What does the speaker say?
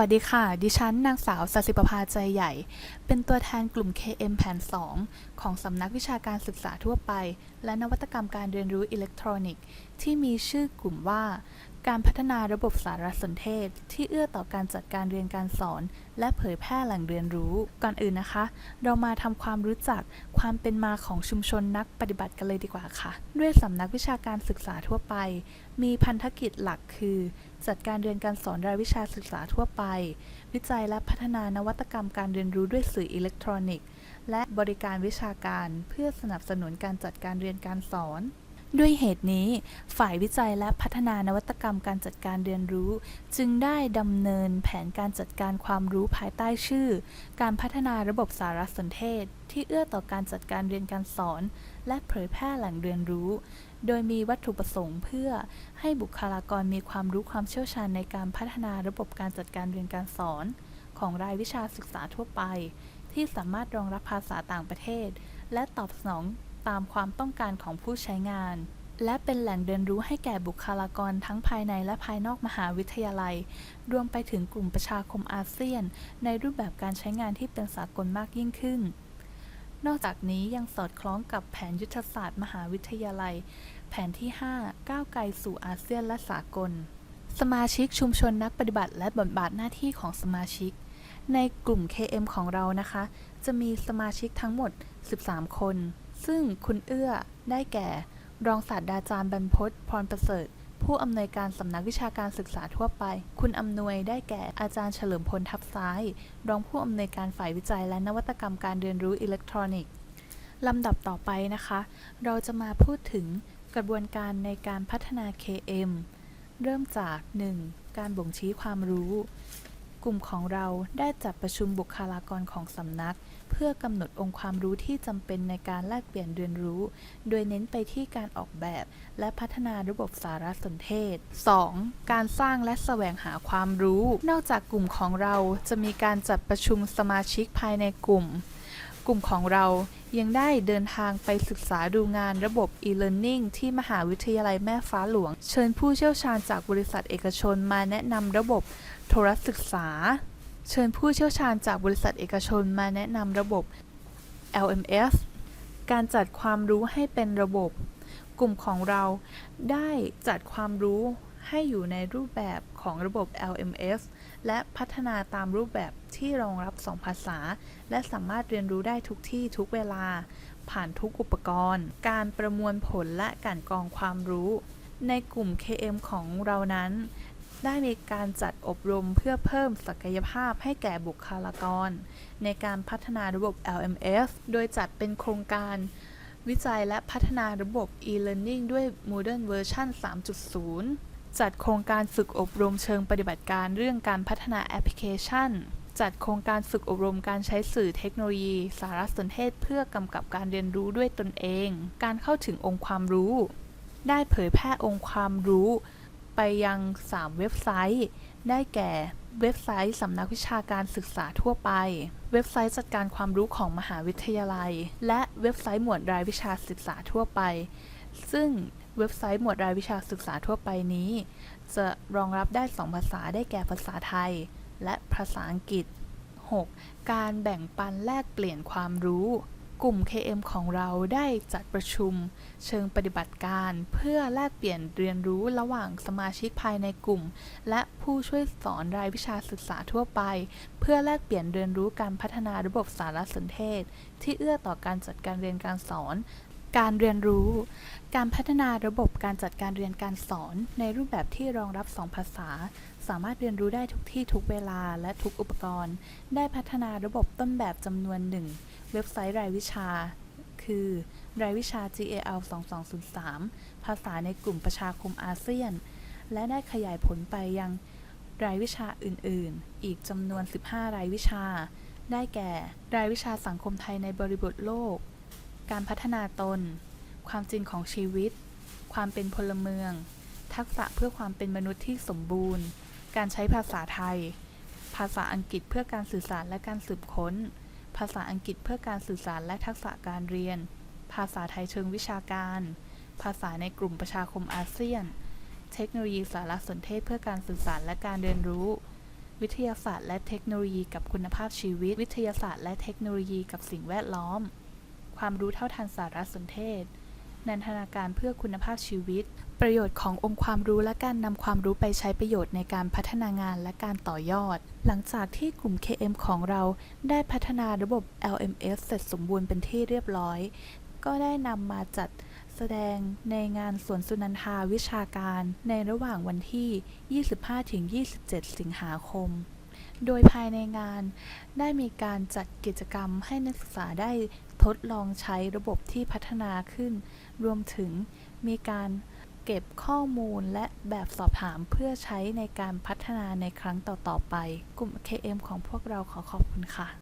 วัสดีค่ะ ดิฉันนางสาวสศิประภาใจใหญ่ เป็นตัวแทนกลุ่ม KM แผน 2 ของสำนักวิชาการศึกษาทั่วไป และนวัตกรรมการเรียนรู้อิเล็กทรอนิกส์ ที่มีชื่อกลุ่มว่า การพัฒนาระบบสารสนเทศ ที่เอื้อต่อการจัดการเรียนการสอน และเผยแพร่แหล่งเรียนรู้ ก่อนอื่นนะคะ เรามาทำความรู้จักความเป็นมาของชุมชนนักปฏิบัติกันเลยดีกว่าค่ะ ด้วยสำนักวิชาการศึกษาทั่วไป มีพันธกิจหลักคือ จัดการเรียนการสอนรายวิชาศึกษาทั่วไป วิจัยและพัฒนานวัตกรรมการเรียนรู้ด้วยสื่ออิเล็กทรอนิกส์ และบริการวิชาการ เพื่อสนับสนุนการจัดการเรียนการสอน ด้วยเหตุนี้ ฝ่ายวิจัยและพัฒนานวัตกรรมการจัดการเรียนรู้ จึงได้ดำเนินแผนการจัดการความรู้ภายใต้ชื่อ การพัฒนาระบบสารสนเทศ ที่เอื้อต่อการจัดการเรียนการสอน และเผยแพร่แหล่งเรียนรู้ โดยมีวัตถุประสงค์เพื่อให้บุคลากรมีความรู้ความเชี่ยวชาญในการพัฒนาระบบการจัดการเรียนการสอน ของรายวิชาศึกษาทั่วไป ที่สามารถรองรับภาษาต่างประเทศ และตอบสนอง ตามความต้องการของผู้ใช้งาน และเป็นแหล่งเรียนรู้ให้แก่บุคลากรทั้งภายในและภายนอกมหาวิทยาลัย รวมไปถึงกลุ่มประชาคมอาเซียน ในรูปแบบการใช้งานที่เป็นสากลมากยิ่งขึ้น นอกจากนี้ยังสอดคล้องกับแผนยุทธศาสตร์มหาวิทยาลัย แผนที่ 5 ก้าวไกลสู่อาเซียนและสากล สมาชิกชุมชนนักปฏิบัติและบทบาทหน้าที่ของสมาชิก ในกลุ่ม KM ของเรานะคะ จะมีสมาชิกทั้งหมด 13 คน ซึ่งคุณเอื้อได้แก่ รองศาสตราจารย์บรรพตพรประเสริฐ ผู้อำนวยการสำนักวิชาการศึกษาทั่วไป คุณอำนวยได้แก่อาจารย์เฉลิมพลทับซ้าย รองผู้อำนวยการฝ่ายวิจัยและนวัตกรรมการเรียนรู้อิเล็กทรอนิกส์ลำดับต่อไปนะคะ เราจะมาพูดถึงกระบวนการในการพัฒนา KM เริ่มจาก 1. การบ่งชี้ความรู้ กลุ่มของเราได้จัดประชุมบุคลากรของสำนัก เพื่อกำหนดองค์ความรู้ที่จำเป็นในการแลกเปลี่ยนเรียนรู้ โดยเน้นไปที่การออกแบบ และพัฒนาระบบสารสนเทศ 2. การสร้างและแสวงหาความรู้ นอกจากกลุ่มของเราจะมีการจัดประชุมสมาชิกภายในกลุ่ม กลุ่มของเรายังได้เดินทางไปศึกษาดูงานระบบ e-learning ที่มหาวิทยาลัยแม่ฟ้าหลวง เชิญผู้เชี่ยวชาญจากบริษัทเอกชนมาแนะนำระบบโทรศึกษา เชิญผู้เชี่ยวชาญจากบริษัทเอกชนมาแนะนำระบบ LMS การจัดความรู้ให้เป็นระบบ กลุ่มของเราได้จัดความรู้ ให้อยู่ในรูปแบบของระบบ LMS และพัฒนาตามรูปแบบที่รองรับ 2 ภาษา และสามารถเรียนรู้ได้ทุกที่ทุกเวลา ผ่านทุกอุปกรณ์ การประมวลผลและการกรองความรู้ ในกลุ่ม KM ของเรานั้น ได้มีการจัดอบรมเพื่อเพิ่มศักยภาพให้แก่บุคลากร ในการพัฒนาระบบ LMS โดยจัดเป็นโครงการวิจัยและพัฒนาระบบ e-learning ด้วย Modern Version 3.0 จัดโครงการฝึกอบรมเชิงปฏิบัติการเรื่องการพัฒนาแอปพลิเคชัน จัดโครงการฝึกอบรมการใช้สื่อเทคโนโลยี สารสนเทศเพื่อกำกับการเรียนรู้ด้วยตนเอง การเข้าถึงองค์ความรู้ ได้เผยแพร่องค์ความรู้ ไปยัง 3 เว็บไซต์ ได้แก่เว็บไซต์สำนักวิชาการศึกษาทั่วไป เว็บไซต์จัดการความรู้ของมหาวิทยาลัย และเว็บไซต์หมวดรายวิชาศึกษาทั่วไป ซึ่ง เว็บไซต์หมวดรายวิชาศึกษาทั่วไปนี้ จะรองรับได้ 2 ภาษาได้แก่ภาษาไทย และภาษาอังกฤษ 6. การแบ่งปันแลกเปลี่ยนความรู้ กลุ่ม KM ของเราได้จัดประชุม เชิงปฏิบัติการ เพื่อแลกเปลี่ยนเรียนรู้ระหว่างสมาชิกภายในกลุ่ม และผู้ช่วยสอนรายวิชาศึกษาทั่วไป เพื่อแลกเปลี่ยนเรียนรู้การพัฒนาระบบสารสนเทศ ที่เอื้อต่อการจัดการเรียนการสอน การเรียนรู้ การพัฒนาระบบการจัดการเรียนการสอน ในรูปแบบที่รองรับ 2 ภาษา สามารถเรียนรู้ได้ทุกที่ทุกเวลาและทุกอุปกรณ์ ได้พัฒนาระบบต้นแบบจำนวนหนึ่งเว็บไซต์รายวิชา คือ รายวิชา GAL 2203 ภาษาในกลุ่มประชาคมอาเซียน และได้ขยายผลไปยังรายวิชาอื่น ๆ อีกจำนวน 15 รายวิชา ได้แก่ รายวิชาสังคมไทยในบริบทโลก การพัฒนาตน ความจริงของชีวิต ความเป็นพลเมือง ทักษะเพื่อความเป็นมนุษย์ที่สมบูรณ์ การใช้ภาษาไทย ภาษาอังกฤษเพื่อการสื่อสารและการสืบค้น ภาษาอังกฤษเพื่อการสื่อสารและทักษะการเรียน ภาษาไทยเชิงวิชาการ ภาษาในกลุ่มประชาคมอาเซียน เทคโนโลยีสารสนเทศเพื่อการสื่อสารและการเรียนรู้วิทยาศาสตร์และเทคโนโลยีกับคุณภาพชีวิต วิทยาศาสตร์และเทคโนโลยีกับสิ่งแวดล้อม ความรู้เท่าทันสารสนเทศ นันทนาการเพื่อคุณภาพชีวิต ประโยชน์ขององค์ความรู้และการนำความรู้ไปใช้ประโยชน์ในการพัฒนางานและการต่อยอด หลังจากที่กลุ่ม KM ของเราได้พัฒนาระบบ LMS เสร็จสมบูรณ์เป็นที่เรียบร้อย ก็ได้นำมาจัดแสดงในงานสวนสุนันทาวิชาการในระหว่างวันที่ 25-27 สิงหาคม โดยภายในงานได้มีการจัดกิจกรรมให้นักศึกษาได้ ทดลองใช้ระบบที่พัฒนาขึ้น รวมถึงมีการเก็บข้อมูลและแบบสอบถามเพื่อใช้ในการพัฒนาในครั้งต่อ ๆ ไป กลุ่ม KM ของพวกเราขอขอบคุณค่ะ